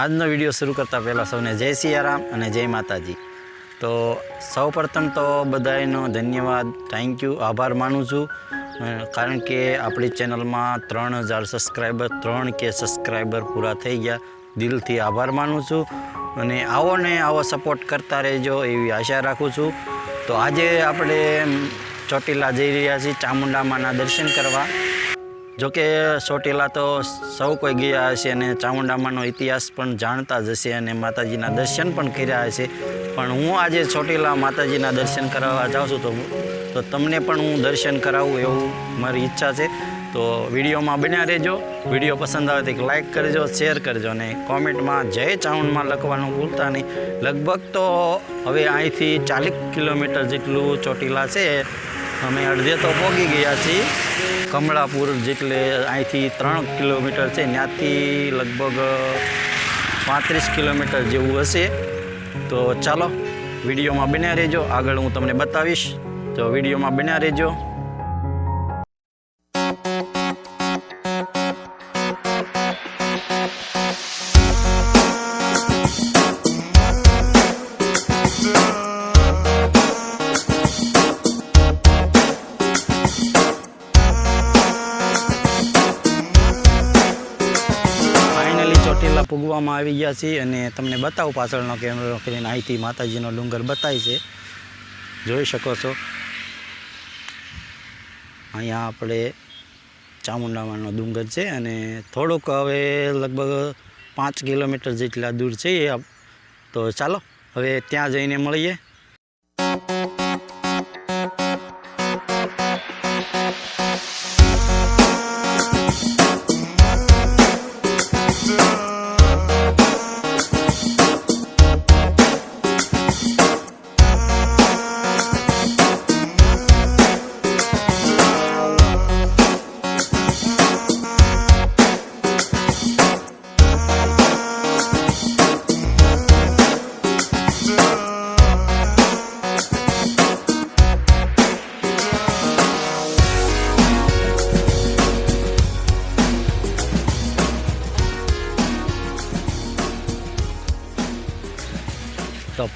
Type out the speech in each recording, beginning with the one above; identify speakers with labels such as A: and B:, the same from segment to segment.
A: આજનો વીડિયો શરૂ કરતાં પહેલાં સૌને જય સિયારામ અને જય માતાજી. તો સૌ પ્રથમ તો બધાનો ધન્યવાદ થેન્ક યુ આભાર માનું છું. કારણ કે આપણી ચેનલમાં ત્રણ હજાર સબસ્ક્રાઈબર ત્રણ કે સબસ્ક્રાઈબર પૂરા થઈ ગયા. દિલથી આભાર માનું છું અને આવો ને આવો સપોર્ટ કરતા રહેજો એવી આશા રાખું છું. તો આજે આપણે ચોટીલા જઈ રહ્યા છીએ ચામુંડામાના દર્શન કરવા. જોકે ચોટીલા તો સૌ કોઈ ગયા હશે અને ચામુંડામાનો ઇતિહાસ પણ જાણતા જ હશે અને માતાજીના દર્શન પણ કર્યા હશે. પણ હું આજે ચોટીલા માતાજીના દર્શન કરાવવા જાઉં છું તો તો તમને પણ હું દર્શન કરાવું એવું મારી ઈચ્છા છે. તો વિડીયોમાં બન્યા રહેજો. વીડિયો પસંદ આવે તો એક લાઇક કરજો, શેર કરજો અને કોમેન્ટમાં જય ચાઉન્ડમાં લખવાનું ભૂલતા નહીં. લગભગ તો હવે અહીંથી ચાલીસ કિલોમીટર જેટલું ચોટીલા છે. અમે અડધે તો પહોંચી ગયા છીએ. કમળાપુર જેટલે અહીંથી ત્રણ કિલોમીટર છે, ત્યાંથી લગભગ પાંત્રીસ કિલોમીટર જેવું હશે. તો ચાલો, વિડીયોમાં બન્યા રહેજો. આગળ હું તમને બતાવીશ. તો વિડીયોમાં બન્યા રહેજો. પૂગવામાં આવી ગયા છીએ અને તમને બતાવું પાછળનો કેમેરો કરીને અહીંથી માતાજીનો ડુંગર બતાય છે. જોઈ શકો છો. અહીંયા આપણે ચામુંડામાનો ડુંગર છે અને થોડુંક હવે લગભગ પાંચ કિલોમીટર જેટલા દૂર છે એ તો ચાલો, હવે ત્યાં જઈને મળીએ.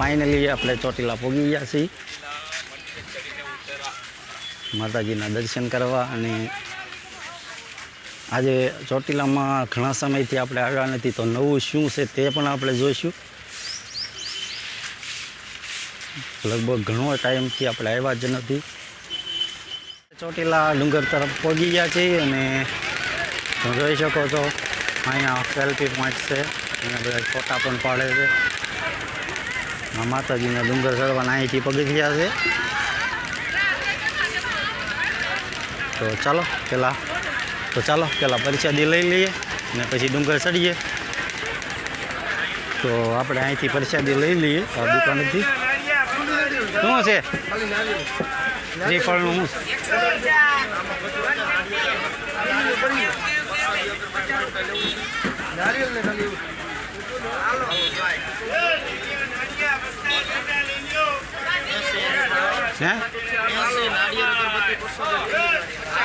A: ફાઇનલી આપણે ચોટીલા પહોંચી ગયા છીએ. માતાજીના દર્શન કરવા અને આજે ચોટીલામાં ઘણા સમયથી આપણે આવ્યા નથી, તો નવું શું છે તે પણ આપણે જોઈશું. લગભગ ઘણો ટાઈમથી આપણે આવ્યા જ નથી. ચોટીલા ડુંગર તરફ પહોંચી ગયા છીએ અને જોઈ શકો છો, અહીંયા સેલ્ફી પોઈન્ટ છે, અહીંયા બધા ફોટા પણ પાડે છે. માતાજીના ડુંગર ચડવાના અહીંથી પગથિયા છે. તો ચાલો, પેલા તો ચાલો, પેલા પરિષાદી લઈ લઈએ અને પછી ડુંગર ચડીએ. તો આપણે અહીંથી પરિષાદી લઈ લઈએ. આ દુકાનેથી શું છે? શ્રીફળનું શું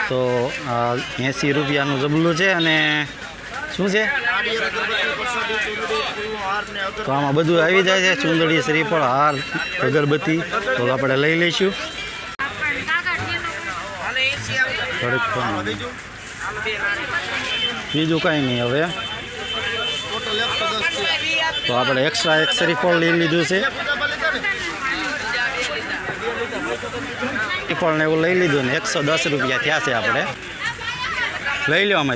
A: તો એંસી રૂપિયાનું જબલું છે અને શું છે? તો આમાં બધું આવી જાય છે. ચુંદડી, શ્રીફળ, હાર, અગરબત્તી. તો આપણે લઈ લઈશું. બીજું કાંઈ નહીં હવે. તો આપણે એક્સ્ટ્રા એક શ્રીફળ લઈ લીધું છે. શ્રીફળ ને એવું લઈ લીધું ને, એકસો દસ રૂપિયા થયા છે આપણે. લઈ લો અમે.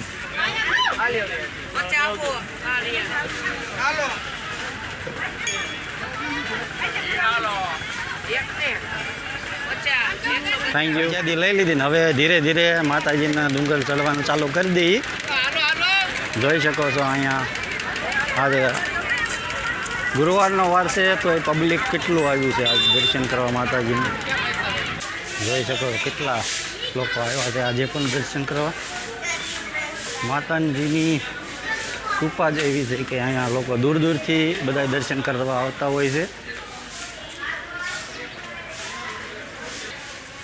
A: થેન્ક યુ યાદી લઈ લીધી ને, હવે ધીરે ધીરે માતાજીના ડુંગર ચડવાનું ચાલુ કરી દઈએ જોઈ શકો છો અહીંયા. આજે ગુરુવારનો વાર છે તો એ પબ્લિક કેટલું આવ્યું છે આજ દર્શન કરવા માતાજીનું? જોઈ શકો કેટલા લોકો આવ્યા છે. આજે પણ દર્શન કરવા. માતાજીની કૃપા જ એવી છે કે અહીંયા લોકો દૂર દૂરથી બધા દર્શન કરવા આવતા હોય છે.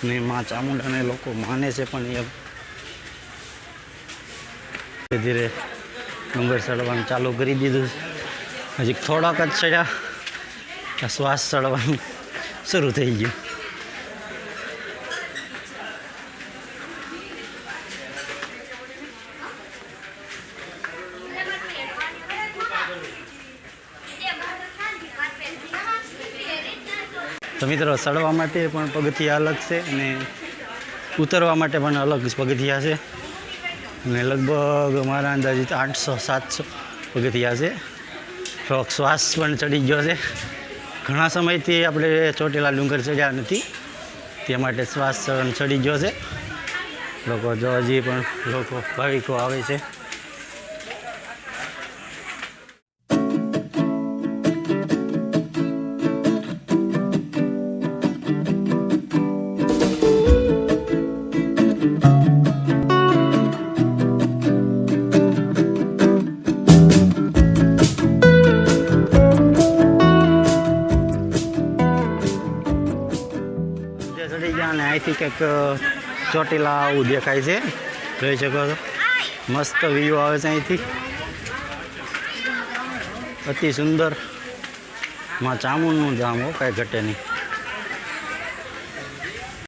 A: ને મા ચામુંડાને લોકો માને છે પણ એ ધીરે ધીરે ડુંગર ચડવાનું ચાલુ કરી દીધું હજી થોડાક જ ચડ્યા. શ્વાસ ચડવાનું શરૂ થઈ ગયું. તો મિત્રો ચડવા માટે પણ પગથિયા અલગ છે અને ઉતરવા માટે પણ અલગ પગથિયા છે. અને લગભગ મારા અંદાજિત આઠસો, સાતસો પગથિયા છે. થોડોક શ્વાસ પણ ચડી ગયો છે. ઘણા સમયથી આપણે ચોટીલા ડુંગર ચડ્યા નથી. તે માટે શ્વાસ ચડી ગયો છે. લોકો જો હજી પણ લોકો ભાવિકો આવે છે. અહીંથી કંઈક ચોટીલા આવું દેખાય છે. જોઈ શકો છો. મસ્ત વ્યૂ આવે છે અહીંથી. અતિ સુંદર. માં ચામુંડનું જામ હો, કાંઈ ઘટે નહીં.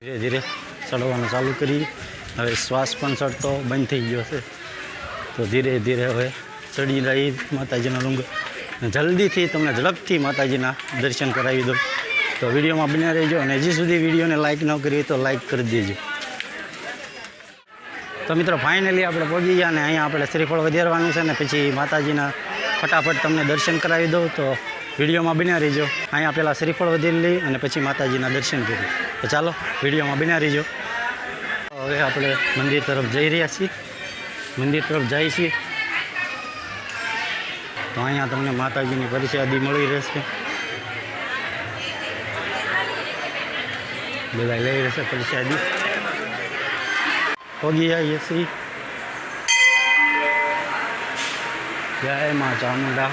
A: ધીરે ધીરે ચડવાનું ચાલુ કરી હવે શ્વાસ પણ ચડતો બંધ થઈ ગયો છે. તો ધીરે ધીરે હવે ચડી રહી માતાજીનો રૂંગ જલ્દીથી તમને ઝડપથી માતાજીના દર્શન કરાવી દઉં. તો વિડીયોમાં બન્યા રહેજો અને હજી સુધી વિડીયોને લાઇક ન કરી તો લાઇક કરી દેજો. તો મિત્રો ફાઇનલી આપણે પહોંચી ગયા અને અહીંયા આપણે શ્રીફળ વધારવાનું છે ને પછી માતાજીના ફટાફટ તમને દર્શન કરાવી દઉં તો વિડીયોમાં બન્યા રહીજો. અહીંયા પહેલાં શ્રીફળ વધારી લઈ અને પછી માતાજીના દર્શન કરી. તો ચાલો, વિડીયોમાં બન્યા રહીજો. હવે આપણે મંદિર તરફ જઈ રહ્યા છીએ. મંદિર તરફ જઈએ છીએ. તો અહીંયા તમને માતાજીની પરિષાદી મળી રહેશે. બધા લઈ રહેશે પરિષાદી પગી આવીએ છીએ જય મા ચામુંડા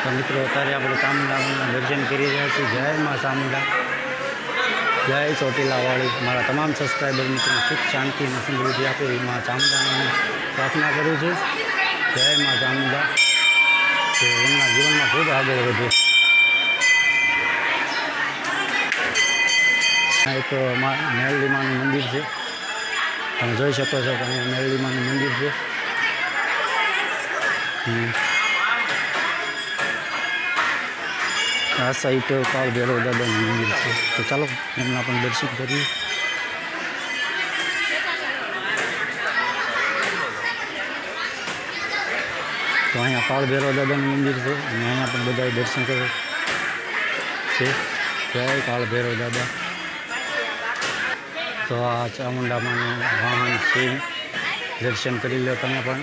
A: તો મિત્રો અત્યારે આપણે ચામુંડાના દર્શન કરી રહ્યા છીએ જય મા ચામુંડા જય ચોટીલાવાળી મારા તમામ સબસ્ક્રાઈબર મિત્રોને સુખ શાંતિ અને સમૃદ્ધિ આપે મા ચામુંડાને પ્રાર્થના કરું છું જય મા ચામુંડા કે એમના જીવનમાં ખૂબ આગળ વધે એક મા મંદિર છે. તમે જોઈ શકો છો કે અહીંયા મંદિર છે. આ સાઈડ કાળ ભૈરવ દાદાનું મંદિર છે. તો ચાલો એમના પણ દર્શન કરીએ. અહીંયા પાળ ભૈરવ દાદાનું મંદિર છે. અને અહીંયા પણ બધાએ દર્શન કરે છે. જય કાળ ભૈરવ દાદા. તો આ ચામુંડામાનું વાહન સિંહ દર્શન કરી લો તમે પણ.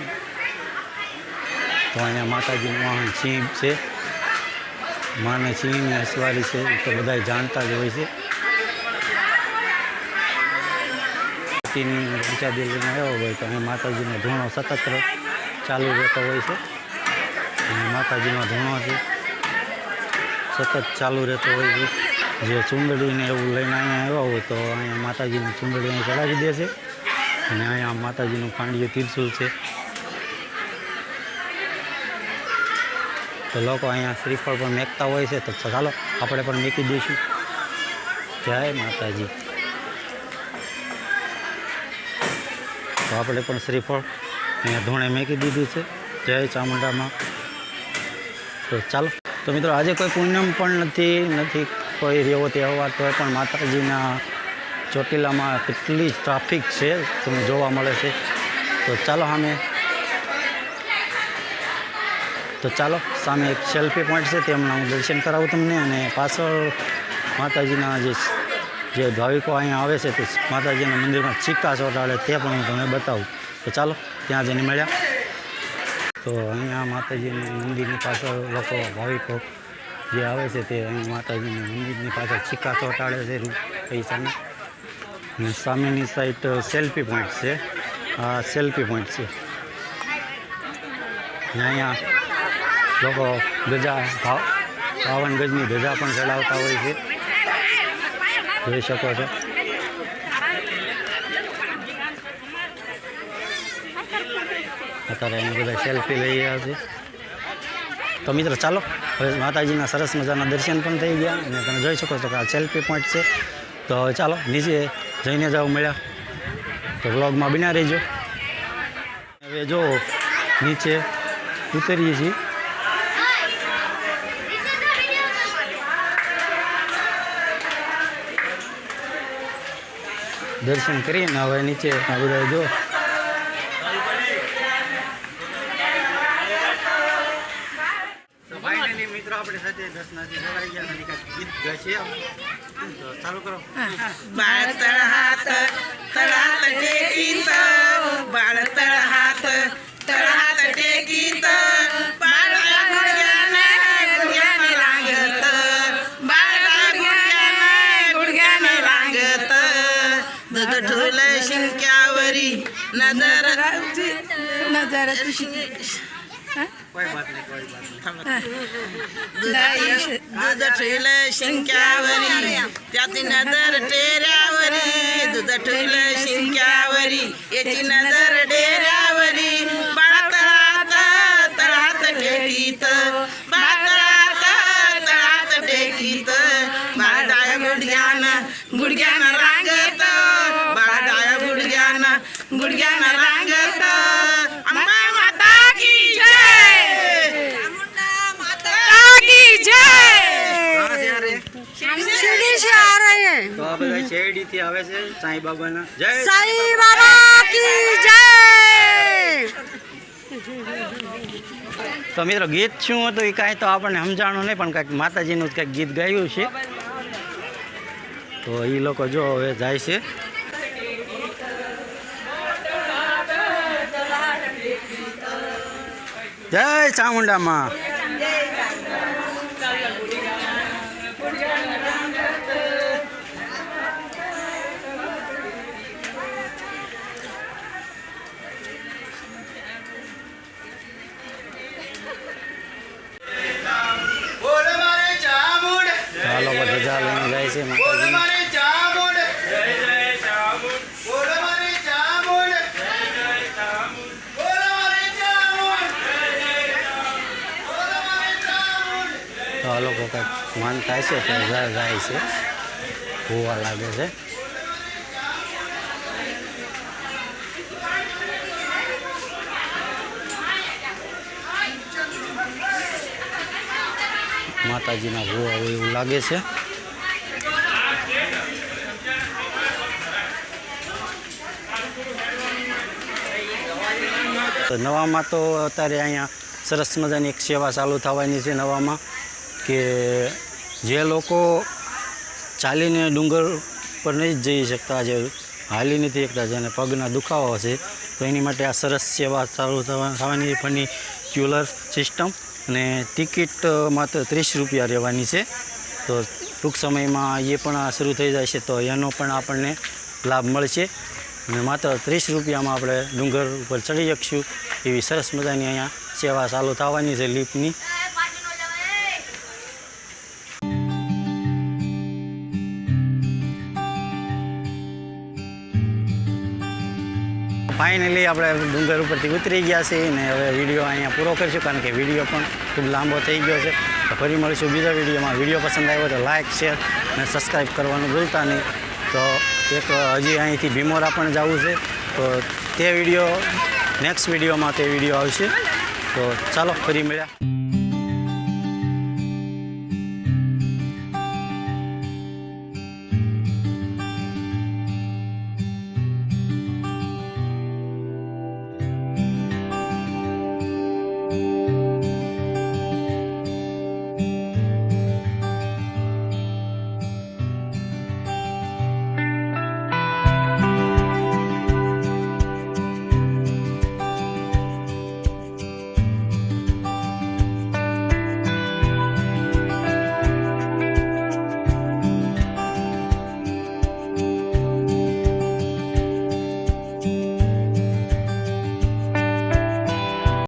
A: તો અહીંયા માતાજીનું વાહન સિંહ છે. માને સિંહની અસવારી છે. એ તો બધા જાણતા જ હોય છે. માતાજીની પંચાદી લઈને આવ્યો હોય તો અહીં માતાજીનો ધૂણો સતત ચાલુ રહેતો હોય છે. અને માતાજીનો છે. સતત ચાલુ રહેતો હોય છે. જે ચુંદડીને એવું લઈને અહીંયા આવ્યા હોય તો અહીંયા માતાજીની ચુંદડી અહીં ચડાવી દે છે. અને અહીંયા માતાજીનું પાંડિયું તિરસુલ છે. તો લોકો અહીંયા શ્રીફળ પણ મેકતા હોય છે. તો ચાલો આપણે પણ મેકી દઈશું. જય માતાજી. તો આપણે પણ શ્રીફળ અહીંયા ધૂણે મેકી દીધું છે. જય ચામુંડામાં. તો ચાલો. તો મિત્રો, આજે કોઈ પૂનમ પણ નથી નથી કોઈ રેવો તહેવાર તો પણ માતાજીના ચોટીલામાં કેટલી ટ્રાફિક છે તમને જોવા મળે છે. તો ચાલો સામે. તો ચાલો, સામે એક સેલ્ફી પોઈન્ટ છે તેમના હું દર્શન કરાવું તમને અને પાછળ માતાજીના જે જે ભાવિકો અહીંયા આવે છે, તે માતાજીના મંદિરમાં ચીકા ચોટાડે તે પણ હું તમને બતાવું. તો ચાલો, ત્યાં જઈને મળ્યા. તો અહીંયા માતાજીની મંદિરની પાછળ લોકો ભાવિકો જે આવે છે તે અહીં માતાજીની મંદિરની પાછળ ચીકા ચોંટાડે છે પૈસાની. અને સામેની સાઈડ સેલ્ફી પોઈન્ટ છે. આ સેલ્ફી પોઈન્ટ છે. અહીંયા લોકો ધજા ભાવ બાવન ગજની ધજા પણ ચડાવતા હોય છે. જોઈ શકો છો. અહીં બધા સેલ્ફી લઈ રહ્યા છે. તો મિત્રો, ચાલો. હવે માતાજીના સરસ મજાના દર્શન પણ થઈ ગયા અને તમે જોઈ શકો છો કે આ સેલ્ફી પોઈન્ટ છે. તો હવે ચાલો, નીચે જઈને જાવ મળ્યા. તો વ્લોગમાં બિના રહેજો. હવે જો નીચે ઉતરીએ છીએ. દર્શન કરીને હવે નીચે બધા જો આપણી સાથે દર્શનાથી જોડાઈ ગયા અને કાંઈક ગીત ગાય છે તો ચાલુ કરો
B: બાળ તળહાત તળહાત ટેકીત બાળ તળહાત તળહાત ટેકીત कोई बात नहीं कोई बात दूध ठेवलं शिंक्यावरी
A: त्याची नजर टेऱ्यावरी दूध ठेवलं
C: शिंक्यावरी याची नजर डेऱ्यावरी. बाळा
A: तळात तळात खेटीत શેરડીથી આવે છે સાંઈ બાબાના. જય
C: સાંઈ બાબા. કી જય!
A: તો મિત્રો ગીત શું હતું? એ કાંઈ તો આપણને સમજાણું નહીં પણ કાંઈક માતાજીનું જ કાંઈક ગીત ગાયું છે. તો એ લોકો જો હવે જાય છે. જય ચામુંડામાં.
B: ચામુંડ
A: લઈને જાય છે તો આ લોકો કંઈક માન થાય છે તો જાય જાય છે. હોવા લાગે છે. માતાજીના ભૂવા હોય એવું લાગે છે. તો નવામાં તો અત્યારે અહીંયા સરસ મજાની એક સેવા ચાલુ થવાની છે નવામાં કે જે લોકો ચાલીને ડુંગર પર નહીં જઈ શકતા જે હાલી નથી શકતા જેને પગના દુખાવો છે, તો એની માટે આ સરસ સેવા ચાલુ થવા, થવાની ફની ક્યુલર સિસ્ટમ અને ટિકિટ માત્ર ત્રીસ રૂપિયા રહેવાની છે. તો ટૂંક સમયમાં એ પણ શરૂ થઈ જાય છે, તો એનો પણ આપણને લાભ મળશે. અને માત્ર ત્રીસ રૂપિયામાં આપણે ડુંગર ઉપર ચડી શકશું. એવી સરસ મજાની અહીંયા સેવા ચાલુ થવાની છે લીપની ફાઇનલી આપણે ડુંગર ઉપરથી ઉતરી ગયા છીએ ને હવે વીડિયો અહીંયા પૂરો કરીશું, કારણ કે વીડિયો પણ ખૂબ લાંબો થઈ ગયો છે. તો ફરી મળીશું બીજા વિડીયોમાં. વીડિયો પસંદ આવ્યો તો લાઇક શેર અને સબસ્ક્રાઈબ કરવાનું ભૂલતા નહીં. તો એક હજી અહીંથી ભીમોરા પણ જવું છે. તો તે વીડિયો, નેક્સ્ટ વિડીયોમાં તે વીડિયો આવશે. તો ચાલો, ફરી મળ્યા.